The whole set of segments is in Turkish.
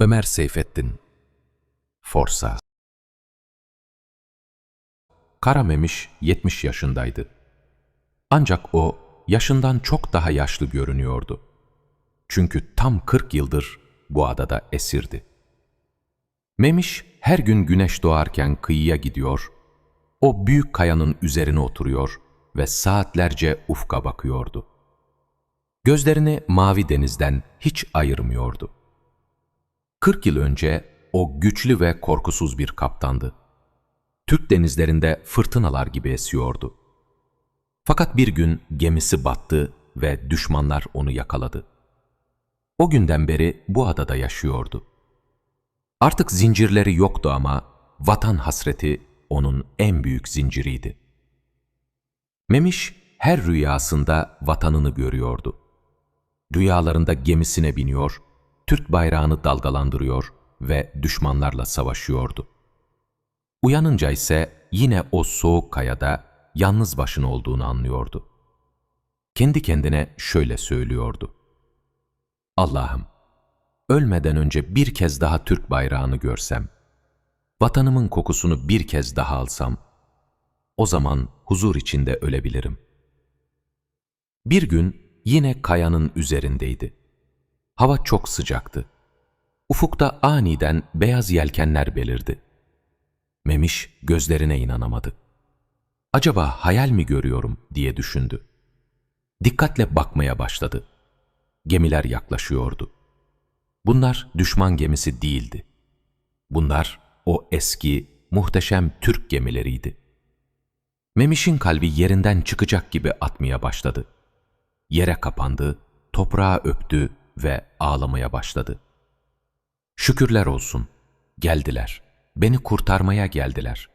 Ömer Seyfettin Forsa Karamemiş 70 yaşındaydı. Ancak o yaşından çok daha yaşlı görünüyordu. Çünkü tam 40 yıldır bu adada esirdi. Memiş her gün güneş doğarken kıyıya gidiyor, o büyük kayanın üzerine oturuyor ve saatlerce ufka bakıyordu. Gözlerini mavi denizden hiç ayırmıyordu. 40 yıl önce o güçlü ve korkusuz bir kaptandı. Türk denizlerinde fırtınalar gibi esiyordu. Fakat bir gün gemisi battı ve düşmanlar onu yakaladı. O günden beri bu adada yaşıyordu. Artık zincirleri yoktu ama vatan hasreti onun en büyük zinciriydi. Memiş her rüyasında vatanını görüyordu. Rüyalarında gemisine biniyor, Türk bayrağını dalgalandırıyor ve düşmanlarla savaşıyordu. Uyanınca ise yine o soğuk kayada yalnız başına olduğunu anlıyordu. Kendi kendine şöyle söylüyordu. Allah'ım, ölmeden önce bir kez daha Türk bayrağını görsem, vatanımın kokusunu bir kez daha alsam, o zaman huzur içinde ölebilirim. Bir gün yine kayanın üzerindeydi. Hava çok sıcaktı. Ufukta aniden beyaz yelkenler belirdi. Memiş gözlerine inanamadı. Acaba hayal mi görüyorum diye düşündü. Dikkatle bakmaya başladı. Gemiler yaklaşıyordu. Bunlar düşman gemisi değildi. Bunlar o eski, muhteşem Türk gemileriydi. Memiş'in kalbi yerinden çıkacak gibi atmaya başladı. Yere kapandı, toprağa öptü ve ağlamaya başladı. Şükürler olsun, geldiler. Beni kurtarmaya geldiler.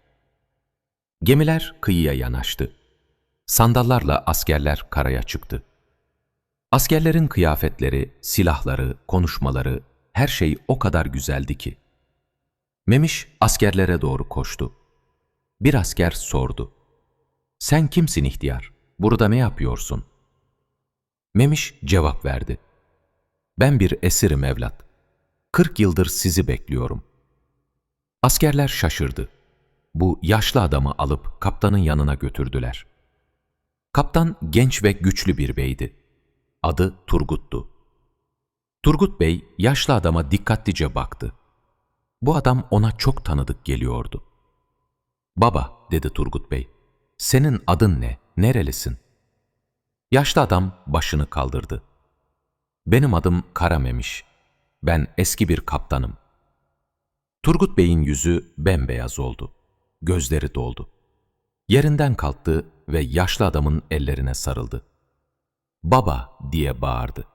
Gemiler kıyıya yanaştı. Sandallarla askerler karaya çıktı. Askerlerin kıyafetleri, silahları, konuşmaları, her şey o kadar güzeldi ki. Memiş askerlere doğru koştu. Bir asker sordu. Sen kimsin ihtiyar? Burada ne yapıyorsun? Memiş cevap verdi. Ben bir esirim evlat. Kırk yıldır sizi bekliyorum. Askerler şaşırdı. Bu yaşlı adamı alıp kaptanın yanına götürdüler. Kaptan genç ve güçlü bir beydi. Adı Turgut'tu. Turgut Bey yaşlı adama dikkatlice baktı. Bu adam ona çok tanıdık geliyordu. Baba, dedi Turgut Bey, senin adın ne, nerelisin? Yaşlı adam başını kaldırdı. Benim adım Karamemiş. Ben eski bir kaptanım. Turgut Bey'in yüzü bembeyaz oldu. Gözleri doldu. Yerinden kalktı ve yaşlı adamın ellerine sarıldı. Baba diye bağırdı.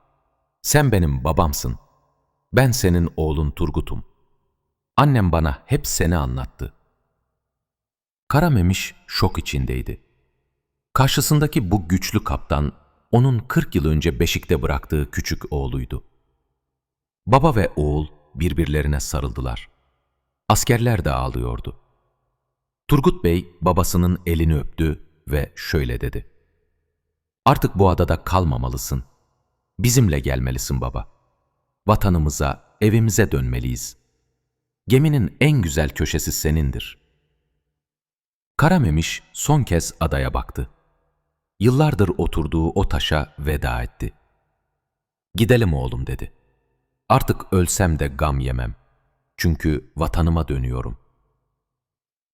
Sen benim babamsın. Ben senin oğlun Turgut'um. Annem bana hep seni anlattı. Karamemiş şok içindeydi. Karşısındaki bu güçlü kaptan, onun 40 yıl önce beşikte bıraktığı küçük oğluydu. Baba ve oğul birbirlerine sarıldılar. Askerler de ağlıyordu. Turgut Bey babasının elini öptü ve şöyle dedi. Artık bu adada kalmamalısın. Bizimle gelmelisin baba. Vatanımıza, evimize dönmeliyiz. Geminin en güzel köşesi senindir. Karamemiş son kez adaya baktı. Yıllardır oturduğu o taşa veda etti. Gidelim oğlum dedi. Artık ölsem de gam yemem. Çünkü vatanıma dönüyorum.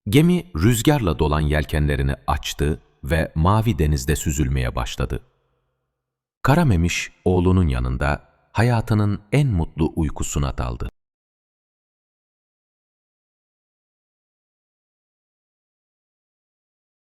Gemi rüzgarla dolan yelkenlerini açtı ve mavi denizde süzülmeye başladı. Karamemiş oğlunun yanında hayatının en mutlu uykusuna daldı.